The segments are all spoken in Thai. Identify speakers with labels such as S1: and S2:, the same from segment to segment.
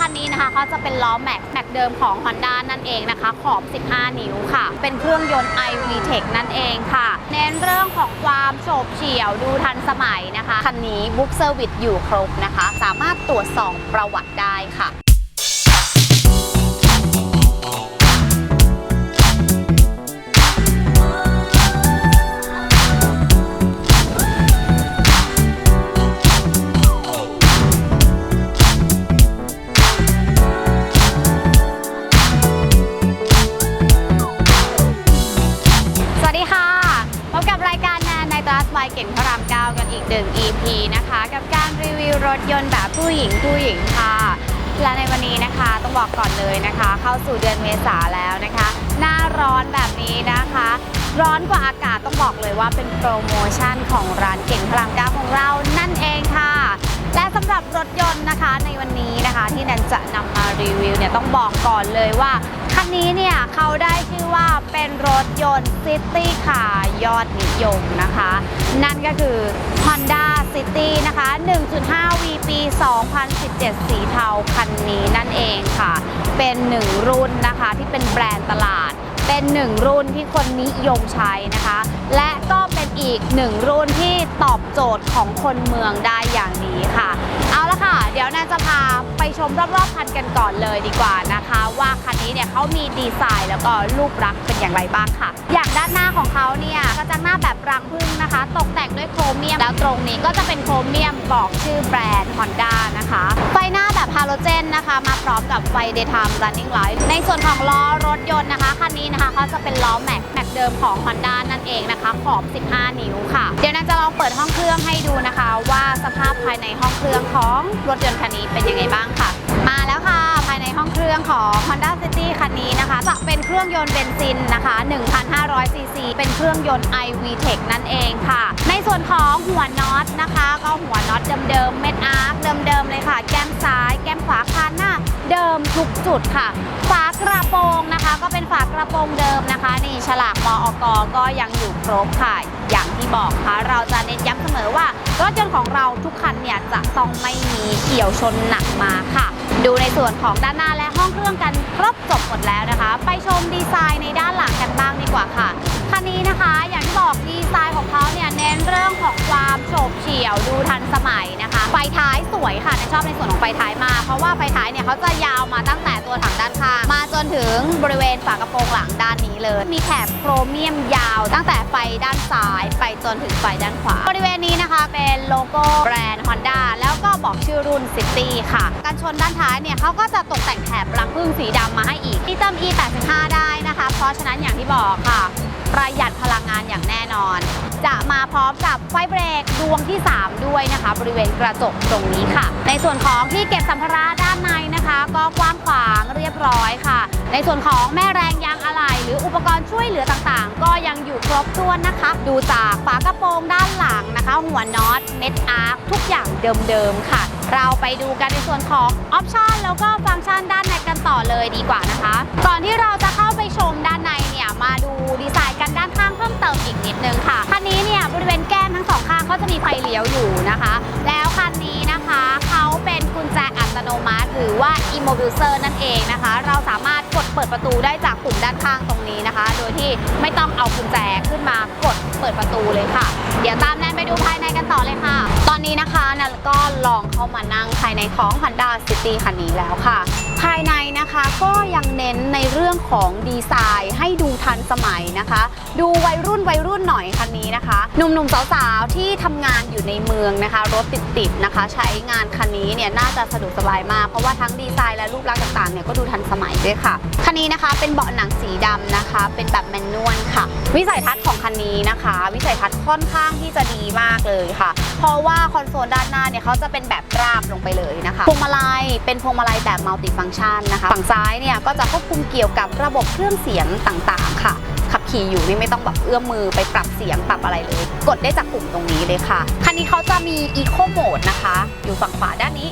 S1: คันนี้นะคะเขาจะเป็นล้อแม็กแม็กเดิมของ Honda นั่นเองนะคะ ขอบ 15 นิ้วค่ะ เป็นเครื่องยนต์ iVTEC นั่นเองค่ะ เน้นเรื่องของความโฉบเฉี่ยวดูทันสมัยนะคะ คันนี้บุ๊กเซอร์วิสอยู่ครบนะคะ สามารถตรวจสอบประวัติได้ค่ะ นึ่ง EP นะคะ กับการรีวิวรถยนต์แบบผู้หญิงผู้หญิงค่ะ และในวันนี้นะคะต้องบอกก่อนเลยนะคะ เข้าสู่เดือนเมษาแล้วนะคะ หน้าร้อนแบบนี้นะคะ ร้อนกว่าอากาศต้องบอกเลยว่าเป็นโปรโมชั่นของร้านเก่งพระรามเก้าของเรานั่นเองค่ะ และสำหรับรถยนต์นะคะในวันนี้นะคะที่แนนจะนำมารีวิวเนี่ยต้องบอกก่อนเลยว่า นนี้เนี่ยเขาได้ชื่อว่าเป็นรถยนต์ซิตี้คายอดนิยมนะคะ นั่นก็คือ Honda City นะคะ 1.5 V ปี 2017 สีเทาคันนี้นั่นเองค่ะ เป็นหนึ่งรุ่นนะคะที่เป็นแบรนด์ตลาด เป็นหนึ่งรุ่นที่คนนิยมใช้นะคะ และก็เป็นอีกหนึ่งรุ่นที่ตอบโจทย์ของคนเมืองได้อย่างดีค่ะ เอาละค่ะ เดี๋ยวแนนจะพาไปชมรอบๆคันกันก่อนเลยดีกว่านะคะ เนี่ยเขามีดีไซน์แล้วก็รูปลักษณ์เป็นอย่างไรบ้างค่ะ อย่างด้านหน้าของเขาเนี่ยกระจังหน้าแบบรังผึ้งนะคะ ตกแต่งด้วยโครเมียม แล้วตรงนี้ก็จะเป็นโครเมียมบอกชื่อแบรนด์ Honda นะคะ ไฟหน้าแบบฮาโลเจนนะคะ มาพร้อมกับไฟ daytime running light ในส่วนของล้อรถยนต์นะคะคันนี้นะคะเขาจะเป็นล้อแม็กแม็กเดิมของ Honda นั่นเองนะคะขอบ 15 นิ้วค่ะ เดี๋ยวแนนจะลองเปิดห้องเครื่องให้ดูนะคะ ว่าสภาพภายในห้องเครื่องของรถยนต์คันนี้เป็นยังไงบ้างค่ะ เครื่องของ Honda City คันนี้นะคะ จะเป็นเครื่องยนต์เบนซินนะคะ1,500ซีซีเป็นเครื่องยนต์ iVTEC นั่นเองค่ะ ในส่วนของหัวน็อตนะคะ ก็หัวน็อตเดิมๆเม็ดอาร์คเดิมๆเลยค่ะ แก้มซ้าย แก้มขวาคานหน้าเดิมทุกจุดค่ะ ฝากระโปรงนะคะ ก็เป็นฝากระโปรงเดิมนะคะ นี่ฉลากมอกก็ยังอยู่ครบค่ะอย่างที่บอกค่ะเราจะเน้นย้ำเสมอว่ารถยนต์ของเราทุกคันเนี่ยจะต้องไม่มีเกี่ยวชนหนักมาค่ะ ดูในส่วนของด้านหน้าและห้องเครื่องกันครบจบหมดแล้วนะคะ ไปชมดีไซน์ในด้านหลังกันบ้างดีกว่าค่ะคันนี้นะคะอย่าง อกดีไซน์ของเขาเนี่ยเน้นเรื่องของความโฉบเฉี่ยวดูทันสมัยนะคะ ไฟท้ายสวยค่ะนนชอบในส่วนของไฟท้ายมากเพราะว่าไฟท้ายเนี่ยเขาจะยาวมาตั้งแต่ตัวถังด้านข้างมาจนถึงบริเวณฝากระโปรงหลังด้านนี้เลย มีแถบโครเมียมยาว ตั้งแต่ไฟด้านซ้ายไปจนถึงไฟด้านขวา บริเวณนี้นะคะเป็นโลโก้แบรนด์ Honda แล้วก็บอกชื่อรุ่น City ค่ะ การชนด้านท้ายเนี่ยเขาก็จะตกแต่งแถบรังผึ้งสีดำมาให้อีกที่เติม E85 ได้นะคะ เพราะฉะนั้นอย่างที่บอกค่ะ ประหยัดพลังงานอย่างแน่นอน จะมาพร้อมกับไฟเบรกดวงที่ 3 ด้วยนะคะ บริเวณกระจกตรงนี้ค่ะ ในส่วนของที่เก็บสัมภาระด้านในนะคะ ก็กว้างขวางเรียบร้อยค่ะ ในส่วนของแม่แรงยางอะไหล่หรืออุปกรณ์ช่วยเหลือต่างๆ ก็ยังอยู่ครบถ้วนนะคะ ดูจากฝากระโปรงด้านหลังนะคะ หัวน็อตเม็ดอาร์คทุกอย่างเดิมๆค่ะเราไปดูกันในส่วนของออปชันแล้วก็ฟังก์ชันด้านในกันต่อเลยดีกว่านะคะ ก่อนที่เราจะเข้าไปชมด้าน นะคะ แล้วคันนี้นะคะเขาเป็นกุญแจอัตโนมัติ หรือว่า immobilizer นั่นเองนะคะ เราสามารถกดเปิดประตูได้จากปุ่มด้านข้างตรงนี้นะคะ โดยที่ไม่ต้องเอากุญแจขึ้นมากด เปิดประตูเลยค่ะ เดี๋ยวตามแนนไปดูภายในกันต่อเลยค่ะ ตอนนี้นะคะนันก็ลองเข้ามานั่งภายในของ Honda City คันนี้แล้วค่ะ ภายในนะคะก็ยังเน้นในเรื่องของดีไซน์ให้ดูทันสมัยนะคะ ดูวัยรุ่นวัยรุ่นหน่อยคันนี้นะคะหนุ่มๆสาวๆที่ทำงานอยู่ในเมืองนะคะ รถติดๆนะคะ ใช้งานคันนี้เนี่ยน่าจะสะดวกสบายมาก เพราะว่าทั้งดีไซน์และรูปลักษณ์ต่างๆเนี่ยก็ดูทันสมัยด้วยค่ะคันนี้นะคะเป็นเบาะหนังสีดำนะคะ เป็นแบบแมนนวลค่ะ วิสัยทัศน์ของคันนี้นะคะวิสัยทัศน์ค่อนข้างที่จะดีมากเลยค่ะ เพราะว่าคอนโซลด้านหน้าเนี่ยเขาจะเป็นแบบราบลงไปเลยนะคะพวงมาลัยเป็นพวงมาลัยแบบมัลติฟังก์ชันนะคะฝั่งซ้ายเนี่ยก็จะควบคุมเกี่ยวกับระบบเครื่องเสียงต่างๆ ค่ะขับขี่อยู่นี่ไม่ต้องแบบเอื้อมมือไปปรับเสียงปรับอะไรเลย กดได้จากปุ่มตรงนี้เลยค่ะคันนี้เขาจะมี Eco Mode นะคะ อยู่ฝั่งขวาด้านนี้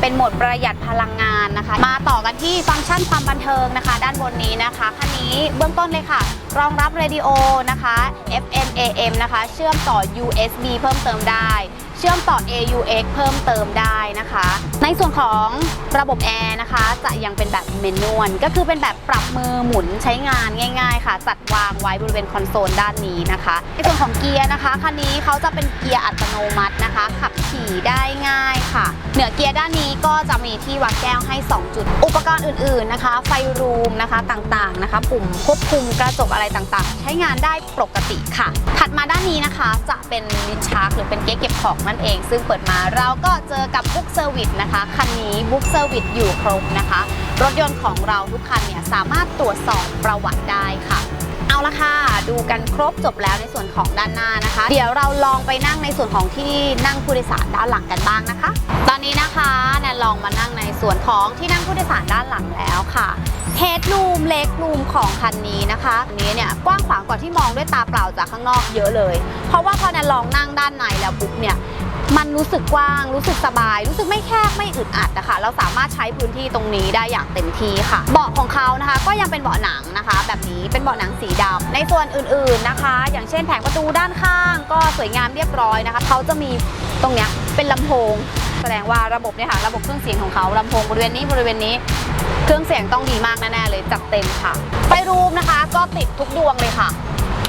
S1: เป็นโหมดประหยัดพลังงานนะคะ มาต่อกันที่ฟังก์ชันความบันเทิงนะคะ ด้านบนนี้นะคะคันนี้เบื้องต้นเลยค่ะ รองรับเรดิโอนะคะ FM AM นะคะ เชื่อมต่อ USB เพิ่มเติมได้ เชื่อมต่อ AUX เพิ่มเติมได้นะคะในส่วนของระบบแอร์นะคะ จะยังเป็นแบบเมนวลก็คือเป็นแบบปรับมือหมุนใช้งานง่าย ๆ ค่ะ จัดวางไว้บริเวณคอนโซลด้านนี้นะคะ ในส่วนของเกียร์นะคะคันนี้เขาจะเป็นเกียร์อัตโนมัตินะคะ ขับขี่ได้ง่ายค่ะ เหนือเกียร์ด้านนี้ก็จะมีที่วัดแก้วให้ 2 จุด อุปกรณ์อื่นๆนะคะ ไฟรูมนะคะต่างๆนะคะ ปุ่มควบคุมกระจกอะไรต่างๆ ใช้งานได้ปกติค่ะ ถัดมาด้านนี้นะคะจะเป็นลิ้นชักหรือเป็นเก๊ะเก็บของนั่นเอง ซึ่งเปิดมาเราก็เจอกับบุ๊กเซอร์วิสนะคะคันนี้บุ๊กเซอร์วิสอยู่ครบนะคะ รถยนต์ของเราทุกคันเนี่ยสามารถตรวจสอบประวัติได้ค่ะ เอาละค่ะ ดูกันครบจบแล้วในส่วนของด้านหน้านะคะ เดี๋ยวเราลองไปนั่งในส่วนของที่นั่งผู้โดยสารด้านหลังกันบ้างนะคะ ตอนนี้นะคะแนนลองมานั่งในส่วนของที่นั่งผู้โดยสารด้านหลังแล้วค่ะเฮดรูมเล็กรูมของคันนี้นะคะอันนี้เนี่ยกว้างขวางกว่าที่มองด้วยตาเปล่าจากข้างนอกเยอะเลย เพราะว่าพอแนนลองนั่งด้านในแล้วปุ๊บเนี่ย มันรู้สึกกว้าง รู้สึกสบาย รู้สึกไม่แคบไม่อึดอัดนะคะเราสามารถใช้พื้นที่ตรงนี้ได้อย่างเต็มที่ค่ะ เบาะของเขานะคะ ก็ยังเป็นเบาะหนังนะคะ แบบนี้เป็นเบาะหนังสีดำในส่วนอื่นๆนะคะ อย่างเช่นแผงประตูด้านข้าง ก็สวยงามเรียบร้อยนะคะเขาจะมีตรงเนี้ยเป็นลำโพง แสดงว่าระบบเนี่ยค่ะระบบเครื่องเสียงของเขาลำโพงบริเวณนี้บริเวณนี้เครื่องเสียงต้องดีมากแน่ๆเลยจัดเต็มค่ะ ไฟรูมนะคะ ก็ติดทุกดวงเลยค่ะ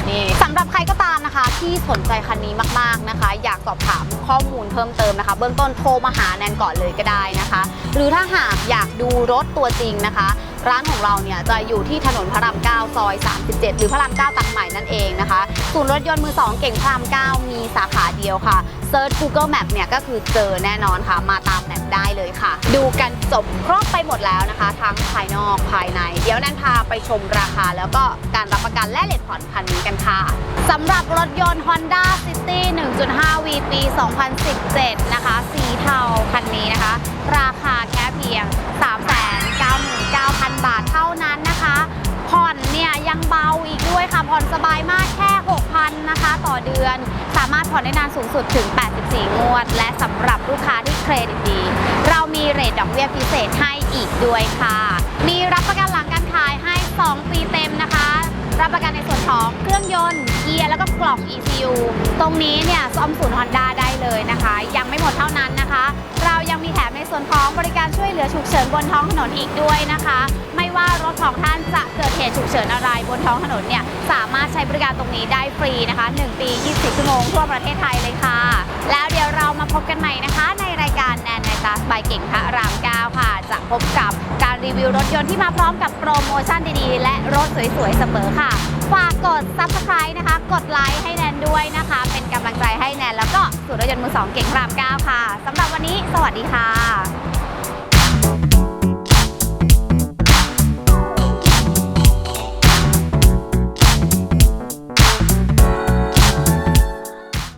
S1: นี่สำหรับใครก็ตามนะคะ ที่สนใจคันนี้มากๆนะคะ อยากสอบถามข้อมูลเพิ่มเติมนะคะ เบื้องต้นโทรมาหาแนนก่อนเลยก็ได้นะคะ หรือถ้าหากอยากดูรถตัวจริงนะคะ ร้านของเราเนี่ยจะอยู่ที่ถนนพระราม 9 ซอย 37 หรือพระราม 9 ตักใหม่นั่นเองนะคะศูนย์รถยนต์มือ 2 เก่งพระราม 9 มีสาขาเดียวค่ะ เซิร์ช Google Map เนี่ยก็คือเจอแน่นอนค่ะมาตามแมปได้เลยค่ะ ดูกันจบครบไปหมดแล้วนะคะ ทั้งภายนอกภายใน เดี๋ยวแนนพาไปชมราคา แล้วก็การรับประกันและเลทผ่อนคันนี้กันค่ะสำหรับรถยนต์ Honda City 1.5 V ปี 2017 นะคะ สีเทาคันนี้นะคะ ราคาแค่เพียง 399,000 บาทเท่านั้นนะคะ เบาอีกด้วยค่ะ ผ่อนสบายมากแค่ 6,000 นะคะ ต่อเดือน สามารถผ่อนได้นานสูงสุดถึง 84 งวด และสำหรับลูกค้าที่เครดิตดี เรามีเรทดอกเบี้ยพิเศษให้อีกด้วยค่ะ มีรับประกันหลังการขายให้ 2 ปีเต็มนะคะ รับประกันในส่วนของเครื่องยนต์ เกียร์แล้วก็กล่อง ECU ตรงนี้เนี่ยซ่อมศูนย์ Honda ได้เลยนะคะ ยังไม่หมดเท่านั้นนะคะ เรายังมีแถมในส่วนของบริการช่วยเหลือฉุกเฉินบนท้องถนนอีกด้วยนะคะ ไม่ว่ารถของท่านจะเกิดเหตุฉุกเฉินอะไรบนท้องถนนเนี่ยสามารถใช้บริการตรงนี้ได้ฟรีนะคะ 1 ปี 20 ชั่วโมงทั่วประเทศไทยเลยค่ะ แล้วเดี๋ยวเรามาพบกันใหม่นะคะ ในรายการแนนในตาสบายเก่งพระราม9ค่ะ จะพบกับ รีวิวรถยนต์ที่มาพร้อมกับโปรโมชั่นดีๆ และรถสวยๆ เสมอค่ะ ฝากกด subscribe นะคะ กดไลค์ให้แนนด้วยนะคะ เป็นกำลังใจให้แนน แล้วก็สู่รถยนต์มือสองเก่งพระราม9ค่ะสำหรับวันนี้ สวัสดีค่ะ